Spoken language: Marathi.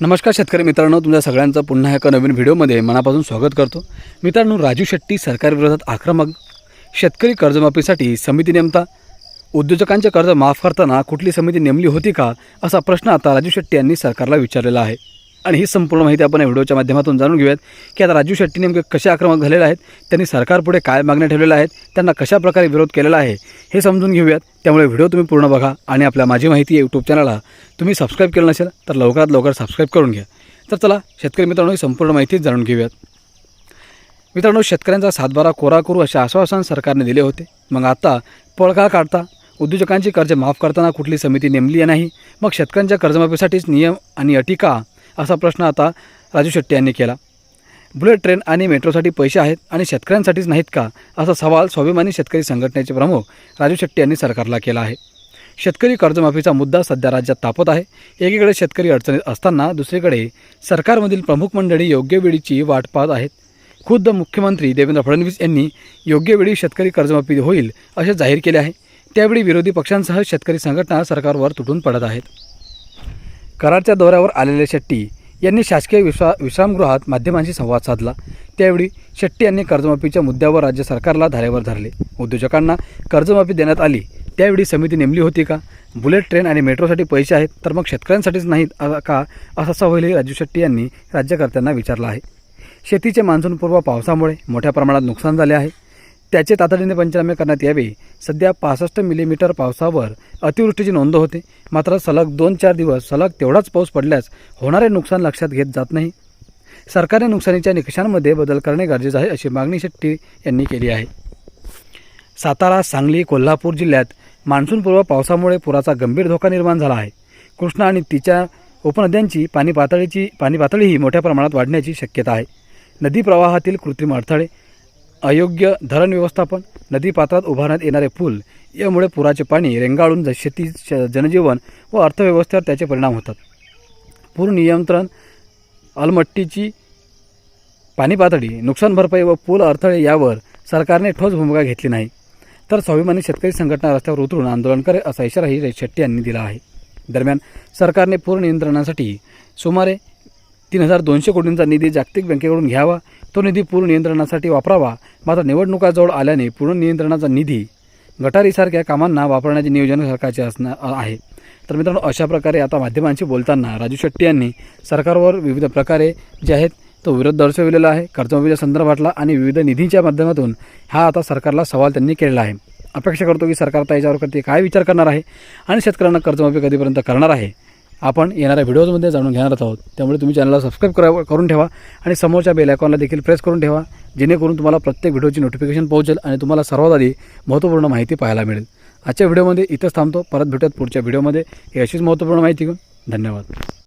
नमस्कार शेतकरी मित्रांनो तुमच्या सगळ्यांचं पुन्हा एका नवीन व्हिडिओमध्ये मनापासून स्वागत करतो. मित्रांनो राजू शेट्टी सरकारविरोधात आक्रमक शेतकरी कर्जमाफीसाठी समिती नेमता. उद्योजकांचे कर्ज माफ करताना कुठली समिती नेमली होती का असा प्रश्न आता राजू शेट्टी यांनी सरकारला विचारलेला आहे. आणि ही संपूर्ण माहिती आपण या व्हिडिओच्या माध्यमातून जाणून घेऊयात की आता राजू शेट्टी नेमके कसे आक्रमक झालेले आहेत त्यांनी सरकारपुढे काय मागण्या ठेवलेल्या आहेत त्यांना कशा प्रकारे विरोध केलेला आहे हे समजून घेऊयात. त्यामुळे व्हिडिओ तुम्ही पूर्ण बघा आणि आपल्या माझी माहिती यूट्यूब चॅनलला तुम्ही सबस्क्राईब केलं नसेल तर लवकरात लवकर सबस्क्राईब करून घ्या. तर चला शेतकरी मित्रांनो ही संपूर्ण माहिती जाणून घेऊयात. मित्रांनो शेतकऱ्यांचा सातबारा कोरा करू असे आश्वासन सरकारने दिले होते. मग आता पळका काढता उद्योजकांची कर्ज माफ करताना कुठली समिती नेमली नाही मग शेतकऱ्यांच्या कर्जमाफीसाठीच नियम आणि अटी का असा प्रश्न आता राजू शेट्टी यांनी केला. बुलेट ट्रेन आणि मेट्रोसाठी पैसे आहेत आणि शेतकऱ्यांसाठीच नाहीत का? असा सवाल स्वाभिमानी शेतकरी संघटनेचे प्रमुख राजू शेट्टी यांनी सरकारला केला आहे. शेतकरी कर्जमाफीचा मुद्दा सध्या राज्यात तापत आहे. एकीकडे शेतकरी अडचणीत असताना दुसरीकडे सरकारमधील प्रमुख मंडळी योग्य वेळीची वाट पाहत आहेत. खुद्द मुख्यमंत्री देवेंद्र फडणवीस यांनी योग्य वेळी शेतकरी कर्जमाफी होईल असे जाहीर केले आहे. त्यावेळी विरोधी पक्षांसह शेतकरी संघटना सरकारवर तुटून पडत आहेत. कराडच्या दौऱ्यावर आलेले शेट्टी यांनी शासकीय विश्रा विश्रामगृहात माध्यमांशी संवाद साधला. त्यावेळी शेट्टी यांनी कर्जमाफीच्या मुद्द्यावर राज्य सरकारला धारेवर धरले. उद्योजकांना कर्जमाफी देण्यात आली. त्यावेळी समिती नेमली होती का? बुलेट ट्रेन आणि मेट्रोसाठी पैसे आहेत तर मग शेतकऱ्यांसाठीच नाहीत का? असा सवालही राजू शेट्टी यांनी राज्यकर्त्यांना विचारला आहे. शेतीचे मान्सूनपूर्व पावसामुळे मोठ्या प्रमाणात नुकसान झाले आहे. त्याचे तातडीने पंचनामे करण्यात यावे. सध्या पासष्ट मिलीमीटर पावसावर अतिवृष्टीची नोंद होते. मात्र सलग दोन चार दिवस सलग तेवढाच पाऊस पडल्यास होणारे नुकसान लक्षात घेत जात नाही. सरकारने नुकसानीच्या निकषांमध्ये बदल करणे गरजेचे आहे अशी मागणी शेट्टी यांनी केली आहे. सातारा सांगली कोल्हापूर जिल्ह्यात मान्सूनपूर्व पावसामुळे पुराचा गंभीर धोका निर्माण झाला आहे. कृष्णा आणि तिच्या उपनद्यांची पाणी पातळीची पाणी पातळीही मोठ्या प्रमाणात वाढण्याची शक्यता आहे. नदी प्रवाहातील कृत्रिम अडथळे अयोग्य धरण व्यवस्थापन नदी पात्रात उभारण्यात येणारे पूल यामुळे पुराचे पाणी रेंगाळून ज- शेती श- जनजीवन व अर्थव्यवस्थेवर त्याचे परिणाम होतात. पूर नियंत्रण अलमट्टीची पाणी पातळी नुकसान भरपाई व पूल अडथळे यावर सरकारने ठोस भूमिका घेतली नाही. तर स्वाभिमानी शेतकरी संघटना रस्त्यावर उतरून आंदोलन करे असा इशाराही शेट्टी यांनी दिला आहे. दरम्यान सरकारने पूर नियंत्रणासाठी सुमारे तीन हजार दोनशे कोटींचा निधी जागतिक बँकेकडून घ्यावा. तो निधी पूर नियंत्रणासाठी वापरावा. मात्र निवडणुकाजवळ आल्याने पूर नियंत्रणाचा निधी गटारीसारख्या कामांना वापरण्याचे नियोजन सरकारचे असणार आहे. तर मित्रांनो अशा प्रकारे आता माध्यमांशी बोलताना राजू शेट्टी यांनी सरकारवर विविध प्रकारे जे आहेत तो विरोध दर्शविलेला आहे. कर्जमाफीच्या संदर्भातला आणि विविध निधींच्या माध्यमातून हा आता सरकारला सवाल त्यांनी केलेला आहे. अपेक्षा करतो की सरकार आता याच्यावर कधी काय विचार करणार आहे आणि शेतकऱ्यांना कर्जमाफी कधीपर्यंत करणार आहे? आपण येणाऱ्या व्हिडिओजमध्ये जाणून घेणार आहोत. त्यामुळे तुम्ही चॅनलला सबस्क्राईब करा करून ठेवा आणि समोरच्या बेल आयकॉनला देखील प्रेस करून ठेवा जेणेकरून तुम्हाला प्रत्येक व्हिडिओची नोटिफिकेशन पोहोचेल आणि तुम्हाला सर्वात आधी महत्त्वपूर्ण माहिती पाहायला मिळेल. आजच्या व्हिडिओमध्ये इथंच थांबतो. परत भेटत पुढच्या व्हिडिओमध्ये. ही अशीच महत्त्वपूर्ण माहिती घेऊन धन्यवाद.